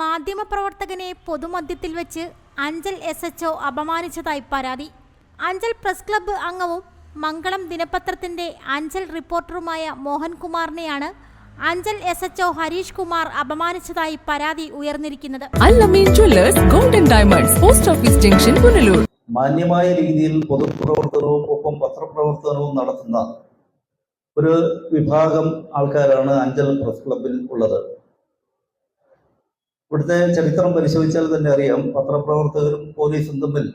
മാധ്യമപ്രവർത്തകനെ പൊതുമധ്യത്തിൽ വെച്ച് Anchal S H O അപമാനിച്ചതായി പരാതി. അഞ്ചൽ പ്രസ് ക്ലബ്ബ് അംഗവും മംഗളം ദിനപത്രത്തിന്റെ അഞ്ചൽ റിപ്പോർട്ടറുമായ മോഹൻകുമാറിനെയാണ് Anchal S H O Harish Kumar അപമാനിച്ചതായി പരാതി ഉയർന്നിരിക്കുന്നത്. Golden diamonds post office junction Punalur മാന്യമായ രീതിയിൽ പൊതുപ്രവർത്തനവും ഒപ്പം പത്രപ്രവർത്തനവും നടത്തുന്ന ഒരു വിഭാഗം ആൾക്കാരാണ് അഞ്ചൽ പ്രസ് ക്ലബിൽ ഉള്ളത്. ഇവിടുത്തെ ചരിത്രം പരിശോധിച്ചാൽ തന്നെ അറിയാം പത്രപ്രവർത്തകരും പോലീസും തമ്മിൽ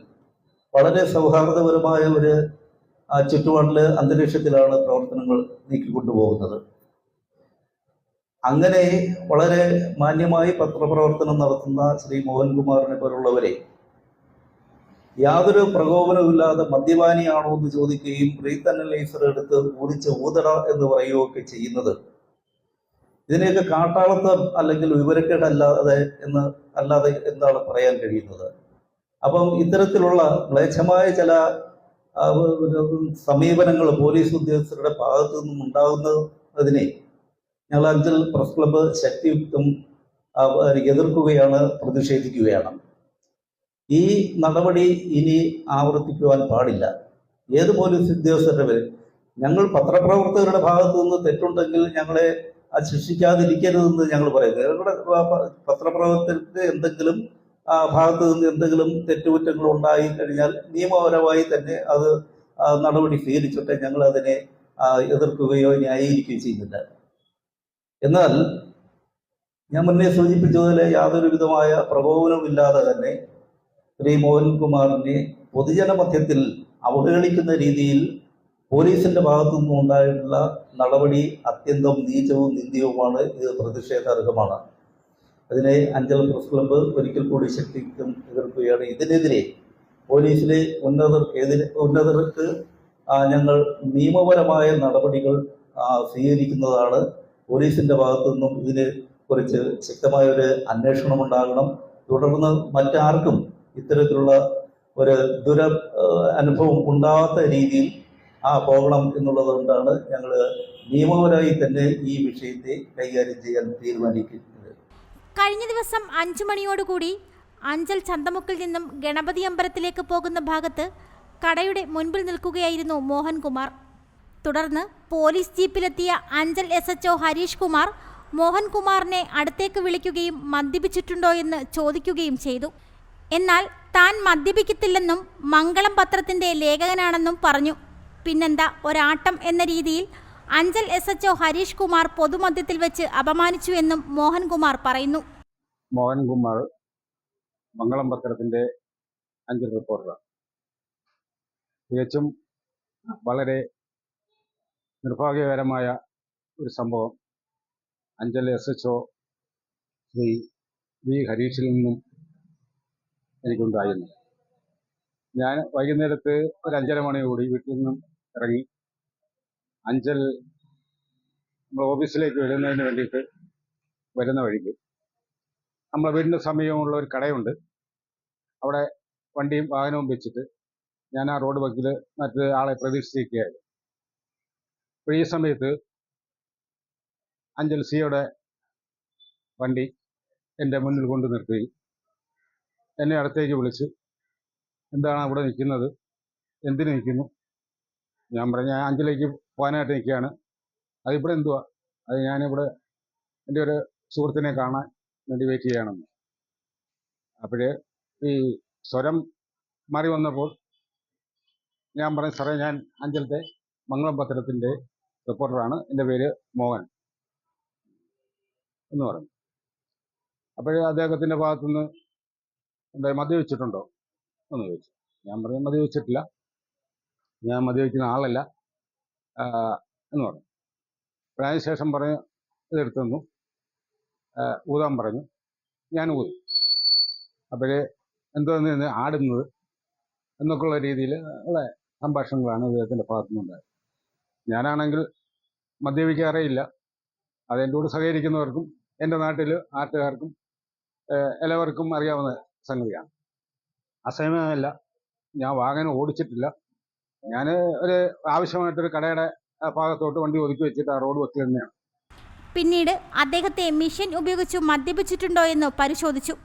വളരെ സൗഹാർദ്ദപരമായ ഒരു ആ, ചുറ്റുപാടിൽ അന്തരീക്ഷത്തിലാണ് പ്രവർത്തനങ്ങൾ നീക്കിക്കൊണ്ടുപോകുന്നത്. അങ്ങനെ വളരെ മാന്യമായി പത്രപ്രവർത്തനം നടത്തുന്ന ശ്രീ മോഹൻകുമാറിനെ പോലുള്ളവരെ യാതൊരു പ്രകോപനവുമില്ലാതെ മദ്യപാനിയാണോ എന്ന് ചോദിക്കുകയും ബ്രീത്ത് അനലൈസർ എടുത്ത് ഊതിച്ച് ഊതട എന്ന് പറയുകയൊക്കെ ചെയ്യുന്നത് ഇതിനെയൊക്കെ കാട്ടാളത്തം അല്ലെങ്കിൽ വിവരക്കേടല്ലാതെ എന്ന് അല്ലാതെ എന്താണ് പറയാൻ കഴിയുന്നത്? അപ്പം ഇത്തരത്തിലുള്ള മ്ലേച്ഛമായ ചില സമീപനങ്ങൾ പോലീസ് ഉദ്യോഗസ്ഥരുടെ ഭാഗത്തു നിന്നും ഉണ്ടാകുന്നതിനെ ഞങ്ങൾ അഞ്ചൽ പ്രസ് ക്ലബ്ബ് ശക്തിയുക്തം എതിർക്കുകയാണ് പ്രതിഷേധിക്കുകയാണ്. ഈ നടപടി ഇനി ആവർത്തിക്കുവാൻ പാടില്ല. ഏത് പോലീസ് ഉദ്യോഗസ്ഥരുടെ പേര് ഞങ്ങൾ പത്രപ്രവർത്തകരുടെ ഭാഗത്തു നിന്ന് തെറ്റുണ്ടെങ്കിൽ ഞങ്ങളെ അത് ശിക്ഷിക്കാതിരിക്കരുതെന്ന് ഞങ്ങൾ പറയുന്നത്. ഞങ്ങളുടെ പ- പ- എന്തെങ്കിലും ഭാഗത്ത് നിന്ന് എന്തെങ്കിലും തെറ്റുകുറ്റങ്ങൾ ഉണ്ടായി കഴിഞ്ഞാൽ നിയമപരമായി തന്നെ അത് നടപടി സ്വീകരിച്ചിട്ട് ഞങ്ങൾ അതിനെ എതിർക്കുകയോ ന്യായീകരിക്കുകയോ ചെയ്യുന്നില്ല. എന്നാൽ ഞാൻ മുന്നേ സൂചിപ്പിച്ചതുപോലെ യാതൊരുവിധമായ പ്രകോപനമില്ലാതെ തന്നെ ശ്രീ മോഹൻകുമാറിനെ പൊതുജന മധ്യത്തിൽ അവഹേളിക്കുന്ന രീതിയിൽ പോലീസിന്റെ ഭാഗത്തു നിന്നും ഉണ്ടായിട്ടുള്ള നടപടി അത്യന്തം നീചവും നിന്ദ്യവുമാണ് ഇത് പ്രതിഷേധാർഹമാണ്. അതിനെ അഞ്ചൽ പ്രസ് ക്ലബ്ബ് ഒരിക്കൽ കൂടി ശക്തിക്കും എതിർക്കുകയാണ്. ഇതിനെതിരെ പോലീസിലെ ഉന്നതർ എതിരെ ഉന്നതർക്ക് ഞങ്ങൾ നിയമപരമായ നടപടികൾ സ്വീകരിക്കുന്നതാണ്. പോലീസിന്റെ ഭാഗത്തു നിന്നും ഇതിനെ കുറിച്ച് ശക്തമായ ഒരു അന്വേഷണം ഉണ്ടാകണം. തുടർന്ന് മറ്റാർക്കും ഇത്തരത്തിലുള്ള ഒരു ദുര അനുഭവം ഉണ്ടാകാത്ത രീതിയിൽ ആ പോകണം എന്നുള്ളത് കൊണ്ടാണ് ഞങ്ങൾ നിയമപരമായി തന്നെ ഈ വിഷയത്തെ കൈകാര്യം ചെയ്യാൻ തീരുമാനിക്കുന്നത്. കഴിഞ്ഞ ദിവസം അഞ്ചു മണിയോടുകൂടി അഞ്ചൽ ചന്തമുക്കിൽ നിന്നും ഗണപതി അമ്പലത്തിലേക്ക് പോകുന്ന ഭാഗത്ത് കടയുടെ മുൻപിൽ നിൽക്കുകയായിരുന്നു മോഹൻകുമാർ. തുടർന്ന് പോലീസ് ജീപ്പിലെത്തിയ അഞ്ചൽ എസ് എച്ച് ഹരീഷ് കുമാർ മോഹൻകുമാറിനെ അടുത്തേക്ക് വിളിക്കുകയും മദ്യപിച്ചിട്ടുണ്ടോ എന്ന് ചോദിക്കുകയും ചെയ്തു. എന്നാൽ താൻ മദ്യപിക്കത്തില്ലെന്നും മംഗളം പത്രത്തിന്റെ ലേഖകനാണെന്നും പറഞ്ഞു. പിന്നെന്താ ഒരാട്ടം എന്ന രീതിയിൽ Anchal S H O Harish Kumar പൊതുമധ്യത്തിൽ വെച്ച് അപമാനിച്ചു എന്നും മോഹൻകുമാർ പറയുന്നു. മോഹൻകുമാർ മംഗളം പത്രത്തിന്റെ അഞ്ചൽ റിപ്പോർട്ടറാണ്. തികച്ചും വളരെ നിർഭാഗ്യകരമായ ഒരു സംഭവം Anchal S H O Shri V ഹരീഷിൽ നിന്നും എനിക്കുണ്ടായിരുന്നു. ഞാൻ വൈകുന്നേരത്ത് ഒരു അഞ്ചര മണിയോടി വീട്ടിൽ നിന്നും ഇറങ്ങി അഞ്ചൽ നമ്മുടെ ഓഫീസിലേക്ക് വരുന്നതിന് വേണ്ടിയിട്ട് വരുന്ന വഴിക്ക്. നമ്മളെ വീടിന്റെ സമീപമുള്ള ഒരു കടയുണ്ട്. അവിടെ വണ്ടിയും വാഹനവും വെച്ചിട്ട് ഞാൻ ആ റോഡ് വക്കിൽ മറ്റു ആളെ പ്രതീക്ഷിച്ചിരിക്കുകയായിരുന്നു. അപ്പോൾ ഈ സമയത്ത് അഞ്ചൽ സിയുടെ വണ്ടി എന്റെ മുന്നിൽ കൊണ്ടു നിർത്തി. എന്നെ അടുത്തേക്ക് വിളിച്ച് എന്താണ് അവിടെ നിൽക്കുന്നത്? എന്തിന് നിൽക്കുന്നു? ഞാൻ പറഞ്ഞു ഞാൻ അഞ്ചിലേക്ക് പോകാനായിട്ട് നിൽക്കുകയാണ്. അതിവിടെ എന്തുവാ? അത് ഞാനിവിടെ എന്റെ ഒരു സുഹൃത്തിനെ കാണാൻ വേണ്ടി വെയിറ്റ് ചെയ്യണമെന്ന് അപ്പോഴേ ഈ സ്വരം മാറി വന്നപ്പോൾ ഞാൻ പറഞ്ഞു സാറേ ഞാൻ അഞ്ചലത്തെ മംഗളം പത്രത്തിന്റെ റിപ്പോർട്ടറാണ് എന്റെ പേര് മോഹൻ. എന്ന് പറഞ്ഞു. അപ്പോഴേ അദ്ദേഹത്തിന്റെ ഭാഗത്തുനിന്ന് എന്താ മദ്യവെച്ചിട്ടുണ്ടോ എന്ന് ചോദിച്ചു. ഞാൻ പറഞ്ഞു ചോദിച്ചിട്ടില്ല. ഞാൻ മദ്യവെക്കുന്ന ആളല്ല. എന്ന് പറഞ്ഞു. അപ്പോൾ അതിനുശേഷം പറഞ്ഞു ഇതെടുത്തു തന്നു. ഊതാൻ പറഞ്ഞു. ഞാൻ ഊതി. അപ്പോഴേ എന്തോ ആടുന്നത് എന്നൊക്കെയുള്ള രീതിയിൽ ഉള്ള സംഭാഷണങ്ങളാണ് ഇദ്ദേഹത്തിന്റെ ഭാഗത്തുനിന്നുണ്ടായത്. ഞാനാണെങ്കിൽ മദ്യപിക്കാറേയില്ല കൂടെ സഹകരിക്കുന്നവർക്കും എന്റെ നാട്ടിൽ നാട്ടുകാർക്കും ഏഹ്, എല്ലാവർക്കും അറിയാവുന്ന സംഗതിയാണ്. അസമയമല്ല ഞാൻ വാഹനം ഓടിച്ചിട്ടില്ല. ഞാൻ ഒരു ആവശ്യമായിട്ടൊരു കടയുടെ ഭാഗത്തോട്ട് വണ്ടി ഒതുക്കി വെച്ചിട്ട് ആ റോഡ് വെക്കുക തന്നെയാണ്. പിന്നീട് അദ്ദേഹത്തെ മിഷൻ ഉപയോഗിച്ച് മദ്യപിച്ചിട്ടുണ്ടോ എന്ന് പരിശോധിച്ചു.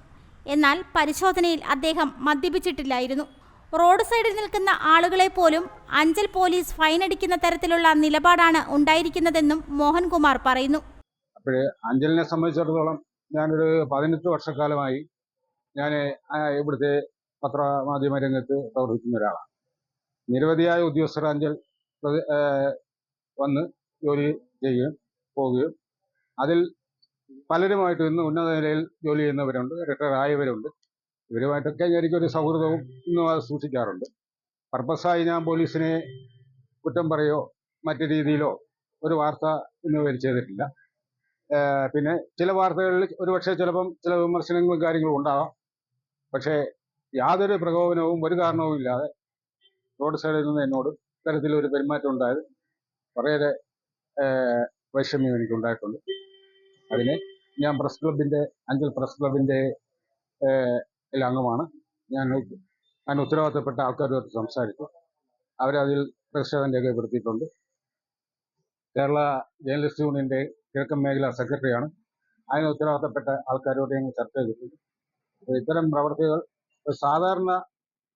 എന്നാൽ പരിശോധനയിൽ അദ്ദേഹം മദ്യപിച്ചിട്ടില്ലായിരുന്നു. റോഡ് സൈഡിൽ നിൽക്കുന്ന ആളുകളെ പോലും അഞ്ചൽ പോലീസ് ഫൈനടിക്കുന്ന തരത്തിലുള്ള നിലപാടാണ് ഉണ്ടായിരിക്കുന്നതെന്നും മോഹൻകുമാർ പറയുന്നു. അപ്പോൾ അഞ്ചലിനെ സംബന്ധിച്ചിടത്തോളം ഞാനൊരു പതിനെട്ട് വർഷക്കാലമായി ഞാൻ ഇവിടുത്തെ പത്രമാധ്യമ രംഗത്ത് പ്രവർത്തിക്കുന്ന ഒരാളാണ്. നിരവധിയായ ഉദ്യോഗസ്ഥർ അഞ്ചൽ വന്ന് ജോലി ചെയ്യുകയും പോവുകയും അതിൽ പലരുമായിട്ട് ഇന്ന് ഉന്നത നിലയിൽ ജോലി ചെയ്യുന്നവരുണ്ട് റിട്ടയർ ആയവരുണ്ട്. ഇവരുമായിട്ടൊക്കെ എനിക്കൊരു സൗഹൃദവും ഇന്നും അത് സൂക്ഷിക്കാറുണ്ട്. പർപ്പസായി ഞാൻ പോലീസിനെ കുറ്റം പറയോ മറ്റു രീതിയിലോ ഒരു വാർത്ത ഇന്ന് വരെ ചെയ്തിട്ടില്ല. പിന്നെ ചില വാർത്തകളിൽ ഒരുപക്ഷെ ചിലപ്പം ചില വിമർശനങ്ങളും കാര്യങ്ങളും ഉണ്ടാവാം. പക്ഷേ യാതൊരു പ്രകോപനവും ഒരു കാരണവും ഇല്ലാതെ റോഡ് സൈഡിൽ നിന്ന് എന്നോട് ഇത്തരത്തിലൊരു പെരുമാറ്റം ഉണ്ടായത് വളരെയേറെ വൈഷമ്യം എനിക്കുണ്ടായിട്ടുണ്ട്. അതിന് ഞാൻ പ്രസ് ക്ലബിന്റെ അഞ്ചൽ പ്രസ് ക്ലബിന്റെ അംഗമാണ്. ഞാൻ ഞാൻ ഉത്തരവാദിത്തപ്പെട്ട ആൾക്കാരുമായിട്ട് സംസാരിച്ചു. അവരതിൽ പ്രതിഷേധം രേഖപ്പെടുത്തിയിട്ടുണ്ട്. കേരള ജേർണലിസ്റ്റ് യൂണിയന്റെ കിഴക്കൻ മേഖല സെക്രട്ടറിയാണ്. അതിന് ഉത്തരവാദിത്തപ്പെട്ട ആൾക്കാരോട് ഞങ്ങൾ ചർച്ച ചെയ്തിട്ടുണ്ട്. ഇത്തരം പ്രവർത്തികൾ സാധാരണ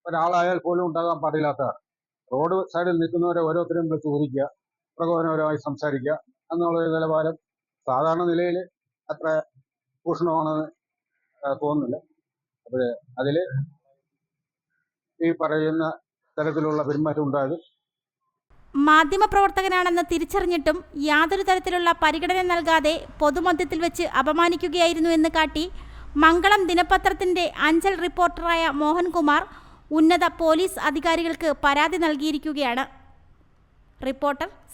ഒരാളായാൽ പോലും ഉണ്ടാകാൻ പാടില്ലാത്തതാണ് റോഡ് സൈഡിൽ നിൽക്കുന്നവരെ ഓരോരുത്തരും വിളിച്ച് ചോദിക്കുക പ്രകോപനപരമായി സംസാരിക്കുക എന്നുള്ള ഒരു നിലവാരം സാധാരണ നിലയിൽ അത്ര ഭൂഷണമാണെന്ന് തോന്നുന്നില്ല. അപ്പോൾ അതിൽ ഈ പറയുന്ന തരത്തിലുള്ള പെരുമാറ്റം ഉണ്ടായത് മാധ്യമപ്രവർത്തകനാണെന്ന് തിരിച്ചറിഞ്ഞിട്ടും യാതൊരു തരത്തിലുള്ള പരിഗണന നൽകാതെ പൊതുമധ്യത്തിൽ വെച്ച് അപമാനിക്കുകയായിരുന്നു എന്ന് കാട്ടി മംഗളം ദിനപത്രത്തിന്റെ അഞ്ചൽ റിപ്പോർട്ടറായ മോഹൻകുമാർ ഉന്നത പോലീസ് അധികാരികൾക്ക് പരാതി നൽകിയിരിക്കുകയാണ്. റിപ്പോർട്ടർ